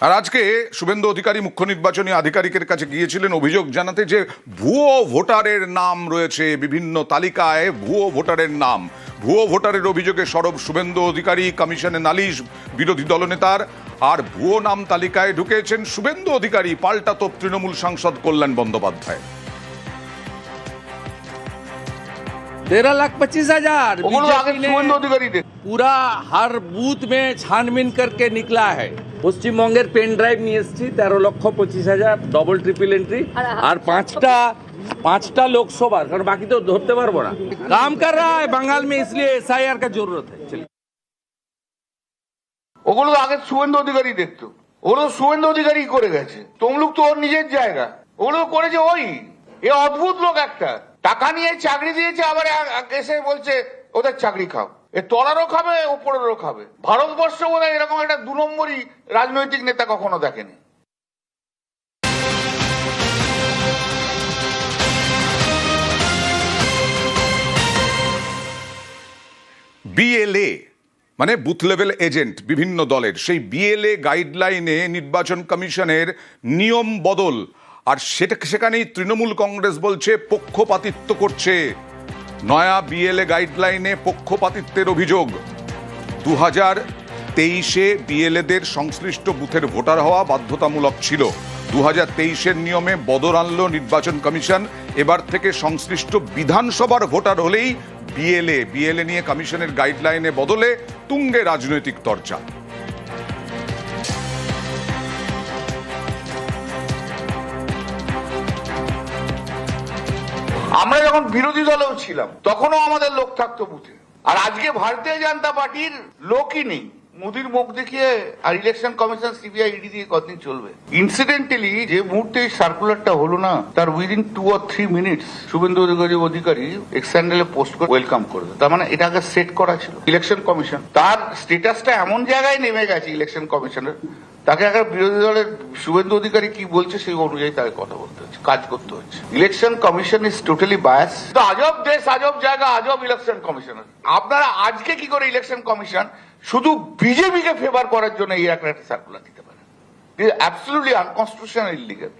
আর আজকে শুভেন্দু অধিকারী মুখ্য নির্বাচনী আধিকারিকের কাছে গিয়েছিলেন অভিযোগ জানাতে যে ভুয়ো ভোটারের নাম রয়েছে বিভিন্ন তালিকায় ভুয়ো ভোটারের নাম ভুয়ো ভোটারের অভিযোগে সরব শুভেন্দু অধিকারী কমিশনে নালিশ বিরোধী দলনেতার আর ভুয়ো নাম তালিকায় ঢুকেছেন শুভেন্দু অধিকারী পাল্টা তোপ তৃণমূল সাংসদ কল্যাণ বন্দ্যোপাধ্যায় तेरह लाख पच्चीस हजार ওগুলো আগে बीजेपी ने শুভেন্দু অধিকারী দেখ पूरा हर बूथ में छानबीन करके निकला है পশ্চিমবঙ্গের পেন ড্রাইভ নিয়ে এসেছি তেরো লক্ষ পঁচিশ হাজার ডবল ট্রিপল এন্ট্রি আর পাঁচটা পাঁচটা লোকসভার কারণ বাকি তো ধরতে পারব না। কাম কর রা বাঙাল মে ইসলিয়ে এস আই আর কা জরুরত ওগুলো আগে শুভেন্দু অধিকারী দেখতো। ওগুলো শুভেন্দু অধিকারী করে গেছে। তমলুক তো ওর নিজের জায়গা। ওগুলো করেছে ওই। এ অদ্ভুত লোক একটা। টাকা নিয়ে চাকরি দিয়েছে আবার এসে বলছে ওদের চাকরি খাও। এ তলারও খাবে ওপরেরও খাবে ভারতবর্ষ বোধ এরকম একটা দু নম্বরই রাজনৈতিক নেতা কখনো দেখেনি। বিএলএ মানে বুথ লেভেল এজেন্ট বিভিন্ন দলের, সেই বিএলএ গাইডলাইনে নির্বাচন কমিশনের নিয়ম বদল। আর সেটা সেখানেই তৃণমূল কংগ্রেস বলছে, পক্ষপাতিত্ব করছে। নয়া বিএলএ গাইডলাইনে পক্ষপাতিত্বের অভিযোগ। দু হাজার তেইশে বিএলএদের সংশ্লিষ্ট বুথের ভোটার হওয়া বাধ্যতামূলক ছিল। দু হাজার তেইশের নিয়মে বদল আনল নির্বাচন কমিশন। এবার থেকে সংশ্লিষ্ট বিধানসভার ভোটার হলেই বিএলএ বিএলএ নিয়ে কমিশনের গাইডলাইনে বদলে তুঙ্গে রাজনৈতিক চর্চা আমরা যখন বিরোধী দলেও ছিলাম, তখনও আমাদের লোক থাকতো বুথে। আর আজকে ভারতীয় জনতা পার্টির লোকই নেই। মোদির মুখ দেখিয়ে আর ইলেকশন কমিশন, সিবিআই, ইডি দিয়ে কতদিন চলবে? ইনসিডেন্টালি যে মুহূর্তে এই সার্কুলারটা হলো না, তার within two or three minutes Suvendu Adhikari Adhikari এক্সট্যান্ডেলে post করে ওয়েলকাম করবে তার মানে এটা আগে সেট করা ছিল। ইলেকশন কমিশন তার স্টেটাসটা এমন জায়গায় নেমে গেছে ইলেকশন কমিশনের তাকে একটা বিরোধী দলের শুভেন্দু অধিকারী কি বলছে সেই অনুযায়ী তাকে কথা বলতে হচ্ছে, কাজ করতে হচ্ছে। Election commission is totally bias তো আজব দেশ, আজব জায়গা, আজব ইলেকশন কমিশন আপনারা আজকে কি করে ইলেকশন কমিশন শুধু বিজেপিকে ফেভার করার জন্য এই একটা সার্কুলার দিতে পারে অ্যাবসলিউটলি আনকনস্টিটিউশনাল ইলিগাল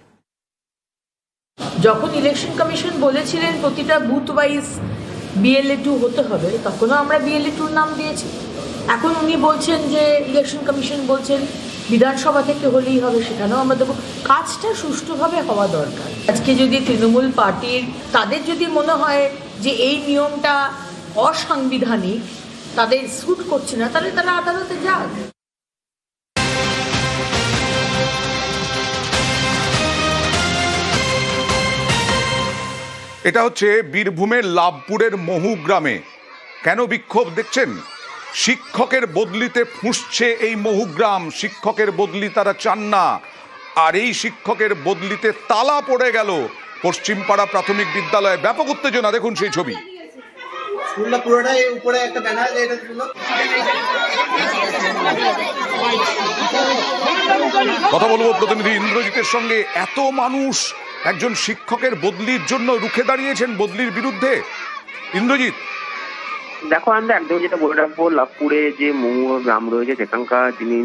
যখন ইলেকশন কমিশন বলেছিলেন প্রতিটা বুথ ওয়াইজ বিএলএ টু হতে হবে, তখনও আমরা বিএলএ টুর নাম দিয়েছি। এখন উনি বলছেন যে ইলেকশন কমিশন বলছেন বিধানসভা থেকে হলেই হবে সেখানেও আমরা দেবো। কাজটা সুষ্ঠুভাবে হওয়া দরকার। আজকে যদি তৃণমূল পার্টির, তাদের যদি মনে হয় যে এই নিয়মটা অসাংবিধানিক, তাদের স্যুট করছে না, তাহলে তারা আদালতে যাক। এটা হচ্ছে বীরভূমের লাভপুরের মহু গ্রামে। কেন বিক্ষোভ দেখছেন? শিক্ষকের বদলিতে ফুঁসছে এই মহুগ্রাম। শিক্ষকের বদলি তারা চান না। আর এই শিক্ষকের বদলিতে তালা পড়ে গেল। পশ্চিমপাড়া প্রাথমিক বিদ্যালয়ে ব্যাপক উত্তেজনা দেখুন সেই ছবি। স্কুলটা পুরোটাই উপরে একটা ব্যানার আছে কথা বলব প্রতিনিধি ইন্দ্রজিতের সঙ্গে। এত মানুষ একজন শিক্ষকের বদলির জন্য রুখে দাঁড়িয়েছেন বদলির বিরুদ্ধে। ইন্দ্রজিৎ দেখো আমরা একদম যেটা বলে রাখব যে মহুয়া গ্রাম রয়েছে সেখানকার যিনি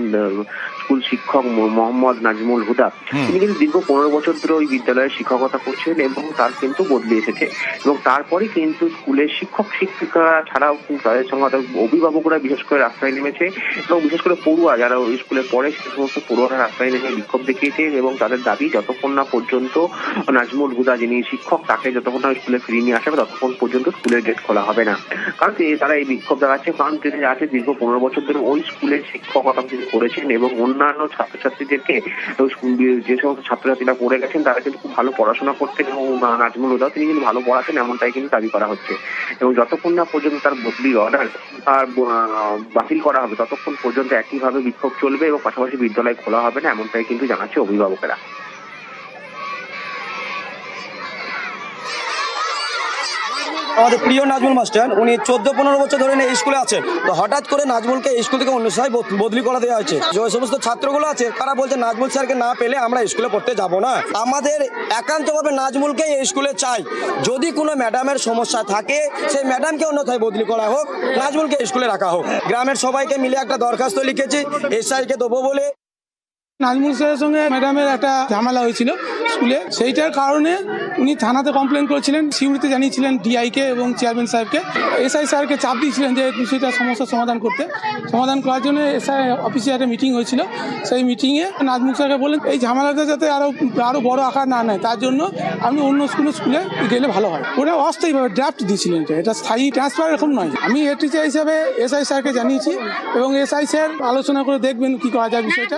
স্কুল শিক্ষক মোহাম্মদ নাজমুল হুদা। তিনি কিন্তু দীর্ঘ পনেরো বছর ধরে ওই বিদ্যালয়ে শিক্ষকতা করছেন এবং তার কিন্তু বদলি এসেছে। এবং তারপরে কিন্তু স্কুলের শিক্ষক শিক্ষিকা ছাড়াও কিন্তু তাদের সঙ্গে অর্থাৎ অভিভাবকরা বিশেষ করে রাস্তায় নেমেছে এবং বিশেষ করে পড়ুয়া যারা ওই স্কুলে পড়ে সে সমস্ত পড়ুয়ারা রাস্তায় নেমে বিক্ষোভ দেখিয়েছে এবং তাদের দাবি যতক্ষণ না পর্যন্ত নাজমুল হুদা যিনি শিক্ষক তাকে যতক্ষণ না স্কুলে ফিরিয়ে নিয়ে আসা হবে ততক্ষণ পর্যন্ত স্কুলের গেট খোলা হবে না। কারণ তারা এই বিক্ষোভ দেখাচ্ছে কারণ তিনি আছে দীর্ঘ পনেরো বছর ধরে ওই স্কুলের শিক্ষকতা তিনি করেছেন এবং অন্যান্য ছাত্রছাত্রীদেরকে যে সমস্ত ছাত্রছাত্রীরা পড়ে গেছেন, তারা কিন্তু খুব ভালো পড়াশোনা করতেন এবং নাজমুল হুদাও তিনি কিন্তু ভালো পড়াতেন, এমনটাই কিন্তু দাবি করা হচ্ছে। এবং যতক্ষণ না পর্যন্ত তার বদলি অর্ডার বাতিল করা হবে, ততক্ষণ পর্যন্ত একইভাবে বিক্ষোভ চলবে এবং পাশাপাশি বিদ্যালয় খোলা হবে না, এমনটাই কিন্তু জানাচ্ছে অভিভাবকেরা। আমাদের প্রিয় নাজমুল মাস্টার, উনি চোদ্দ পনেরো বছর ধরে এই স্কুলে আছেন। তো হঠাৎ করে নাজমুলকে স্কুল থেকে অন্য সময় বদলি করা দেওয়া হয়েছে। যে সমস্ত ছাত্রগুলো আছে, তারা বলছে, নাজমুল স্যারকে না পেলে আমরা স্কুলে পড়তে যাব না। আমাদের একান্তভাবে নাজমুলকে এই স্কুলে চাই। যদি কোনো ম্যাডামের সমস্যা থাকে, সেই ম্যাডামকে অন্যথায় বদলি করা হোক, নাজমুলকে স্কুলে রাখা হোক। গ্রামের সবাইকে মিলে একটা দরখাস্ত লিখেছি, এসআইকে দেবো বলে। নাজমুল স্যারের সঙ্গে ম্যাডামের একটা ঝামেলা হয়েছিল স্কুলে। সেইটার কারণে উনি থানাতে কমপ্লেন করেছিলেন, সিউড়িতে জানিয়েছিলেন ডিআইকে এবং চেয়ারম্যান সাহেবকে। এসআই স্যারকে চাপ দিয়েছিলেন যে বিষয়টা সমস্যার সমাধান করতে। সমাধান করার জন্য এসআই অফিসে একটা মিটিং হয়েছিল। সেই মিটিংয়ে নাজমুল স্যারকে বললেন, এই ঝামেলাটা যাতে আরও আরও বড় আকার না নেয়, তার জন্য আপনি অন্য স্কুলে স্কুলে গেলে ভালো হয়। ওটা অস্থায়ীভাবে ড্রাফট দিয়েছিলেন এটা। এটা স্থায়ী ট্রান্সফার এরকম নয়। আমি হেড টিচার হিসাবে এসআই স্যারকে জানিয়েছি এবং এসআই স্যার আলোচনা করে দেখবেন কি করা যায় বিষয়টা।